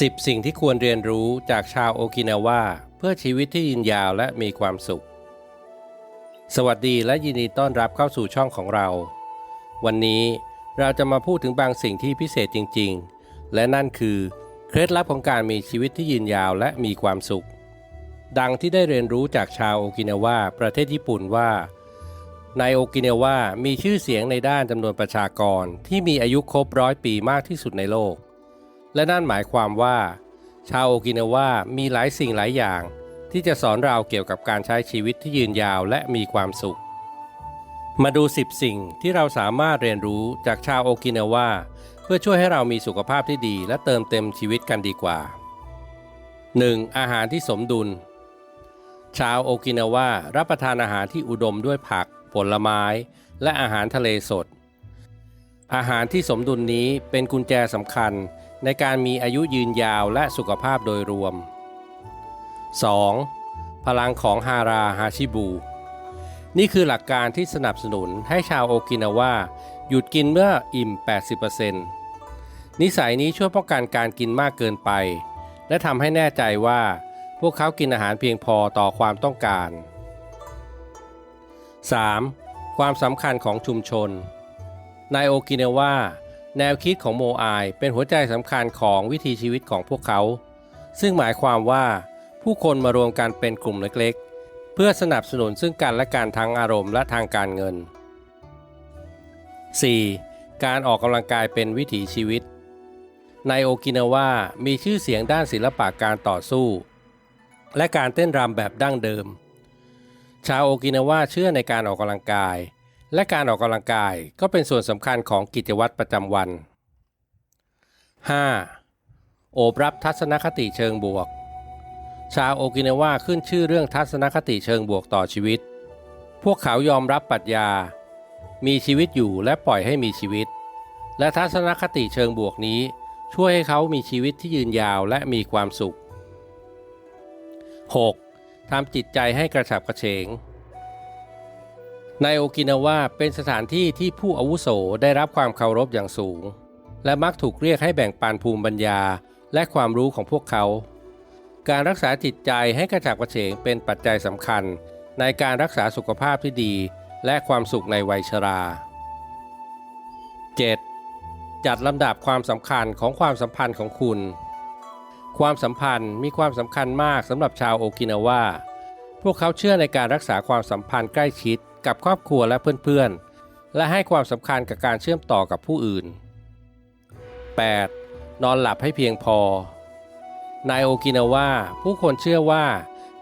10 สิ่งที่ควรเรียนรู้จากชาวโอกินาวาเพื่อชีวิตที่ยืนยาวและมีความสุข สวัสดีและยินดีต้อนรับเข้าสู่ช่องของเรา วันนี้เราจะมาพูดถึงบางสิ่งที่พิเศษจริง ๆ และนั่นคือ เคล็ดลับของการมีชีวิตที่ยืนยาวและมีความสุข ดังที่ได้เรียนรู้จากชาวโอกินาวาประเทศญี่ปุ่นว่า ในโอกินาวามีชื่อเสียงในด้านจำนวนประชากรที่มีอายุครบร้อยปีมากที่สุดในโลก และนั่นหมายความว่า ชาวโอกินาวามีหลายสิ่งหลายอย่าง ที่จะสอนเราเกี่ยวกับการใช้ชีวิตที่ยืนยาวและมีความสุข มาดู 10 สิ่งที่เราสามารถเรียนรู้จากชาวโอกินาวาเพื่อช่วยให้เรามีสุขภาพที่ดี และเติมเต็มชีวิตกันดีกว่า 1. อาหารที่สมดุล ชาวโอกินาวารับประทานอาหารที่อุดมด้วยผัก ผลไม้ และอาหารทะเลสด อาหารที่สมดุลนี้เป็นกุญแจสำคัญ ในการมีอายุยืนยาวและสุขภาพโดยรวม 2. พลังของฮาราฮาชิบู นี่คือหลักการที่สนับสนุนให้ชาวโอกินาวาหยุดกินเมื่ออิ่ม 80%นิสัยนี้ช่วยป้องกันการกินมากเกินไป และทำให้แน่ใจว่าพวกเขากินอาหารเพียงพอต่อความต้องการ 3. ความสำคัญของชุมชน ในโอกินาวา แนวคิดของโมอายเป็นหัวใจสำคัญของวิถีชีวิตของพวกเขา ซึ่งหมายความว่าผู้คนมารวมกันเป็นกลุ่มเล็กๆ เพื่อสนับสนุนซึ่งกันและกันทางอารมณ์และทางการเงิน 4. การออกกำลังกายเป็นวิถีชีวิต ในโอกินาวา มีชื่อเสียงด้านศิลปะการต่อสู้ และการเต้นรำแบบดั้งเดิม ชาวโอกินาวาเชื่อในการออกกำลังกาย และการออกกำลังกายก็เป็นส่วนสำคัญของกิจวัตรประจำวัน 5. โอบรับทัศนคติเชิงบวก ชาวโอกินาวาขึ้นชื่อเรื่องทัศนคติเชิงบวกต่อชีวิต พวกเขายอมรับปรัชญา มีชีวิตอยู่และปล่อยให้มีชีวิต และทัศนคติเชิงบวกนี้ ช่วยให้เขามีชีวิตที่ยืนยาวและมีความสุข 6. ทำจิตใจให้กระฉับกระเฉง ในโอกินาวาเป็นสถานที่ที่ผู้อาวุโสได้รับความเคารพอย่างสูง และมักถูกเรียกให้แบ่งปันภูมิปัญญา และความรู้ของพวกเขา การรักษาจิตใจให้กระฉับกระเฉงเป็นปัจจัยสำคัญ ในการรักษาสุขภาพที่ดี และความสุขในวัยชรา 7. จัดลำดับความสำคัญของความสัมพันธ์ของคุณ ความสัมพันธ์มีความสำคัญมากสำหรับชาวโอกินาวาพวกเขาเชื่อในการรักษาความสัมพันธ์ใกล้ชิด กับครอบครัวและเพื่อนๆ และให้ความสำคัญกับการเชื่อมต่อกับผู้อื่น 8. นอนหลับให้เพียงพอ ในโอกินาวาผู้คนเชื่อว่า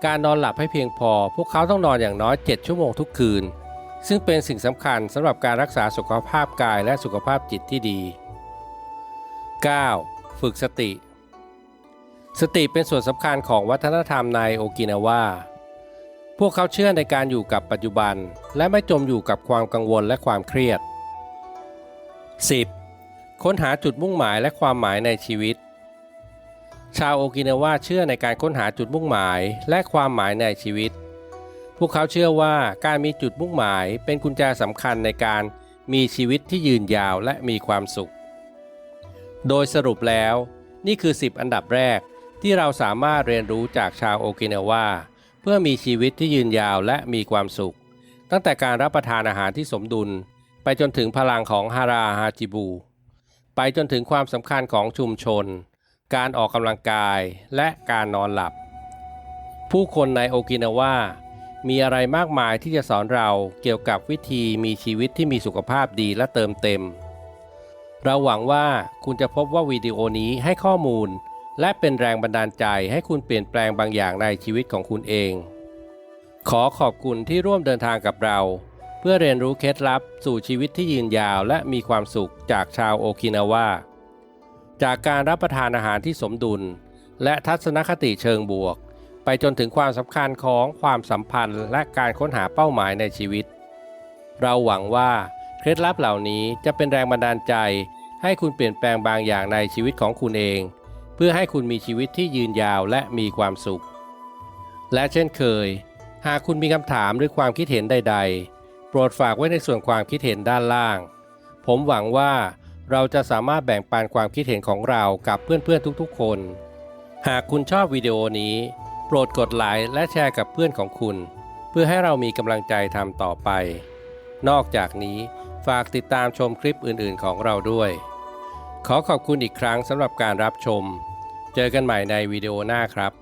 การนอนหลับให้เพียงพอ พวกเขาต้องนอนอย่างน้อย 7 ชั่วโมงทุกคืน ซึ่งเป็นสิ่งสำคัญสำหรับการรักษาสุขภาพกายและสุขภาพจิตที่ดี 9. ฝึกสติ สติเป็นส่วนสำคัญของวัฒนธรรมในโอกินาวา วกเขาเชื่อในการอยู่กับปัจจุบัน และไม่จมอยู่กับความกังวลและความเครียด 10. ค้นหาจุดมุ่งหมายและความหมายในชีวิต ชาวโอกินาวาเชื่อในการค้นหาจุดมุ่งหมายและความหมายในชีวิต พวกเขาเชื่อว่าการมีจุดมุ่งหมายเป็นกุญแจสำคัญในการมีชีวิตที่ยืนยาวและมีความสุข โดยสรุปแล้ว นี่คือ 10 อันดับแรกที่เราสามารถเรียนรู้จากชาวโอกินาวา เพื่อมีชีวิตที่ยืนยาวและมีความสุข ตั้งแต่การรับประทานอาหารที่สมดุล ไปจนถึงพลังของฮาราฮาจิบู ไปจนถึงความสำคัญของชุมชน การออกกำลังกายและการนอนหลับ ผู้คนในโอกินาวามีอะไรมากมายที่จะสอนเราเกี่ยวกับวิธีมีชีวิตที่มีสุขภาพดีและเติมเต็ม เราหวังว่าคุณจะพบว่าวิดีโอนี้ให้ข้อมูล และเป็นแรงบันดาลใจให้คุณเปลี่ยนแปลงบางอย่างในชีวิตของคุณเอง ขอขอบคุณที่ร่วมเดินทางกับเรา เพื่อเรียนรู้เคล็ดลับสู่ชีวิตที่ยืนยาวและมีความสุขจากชาวโอกินาวาจากการรับประทานอาหารที่สมดุล และทัศนคติเชิงบวก ไปจนถึงความสำคัญของความสัมพันธ์ และการค้นหาเป้าหมายในชีวิต เราหวังว่าเคล็ดลับเหล่านี้จะเป็นแรงบันดาลใจ ให้คุณเปลี่ยนแปลงบางอย่างในชีวิตของคุณเอง เพื่อให้คุณมีชีวิตที่ยืนยาวและมีความสุข และเช่นเคย หากคุณมีคำถามหรือความคิดเห็นใด ๆ โปรดฝากไว้ในส่วนความคิดเห็นด้านล่าง ผมหวังว่าเราจะสามารถแบ่งปันความคิดเห็นของเรากับเพื่อนๆทุกๆ คน หากคุณชอบวิดีโอนี้ โปรดกดไลค์และแชร์กับเพื่อนของคุณ เพื่อให้เรามีกำลังใจทำต่อไป นอกจากนี้ฝากติดตามชมคลิปอื่นๆของเราด้วย ขอขอบคุณอีกครั้งสำหรับการรับชม เจอกันใหม่ในวิดีโอหน้าครับ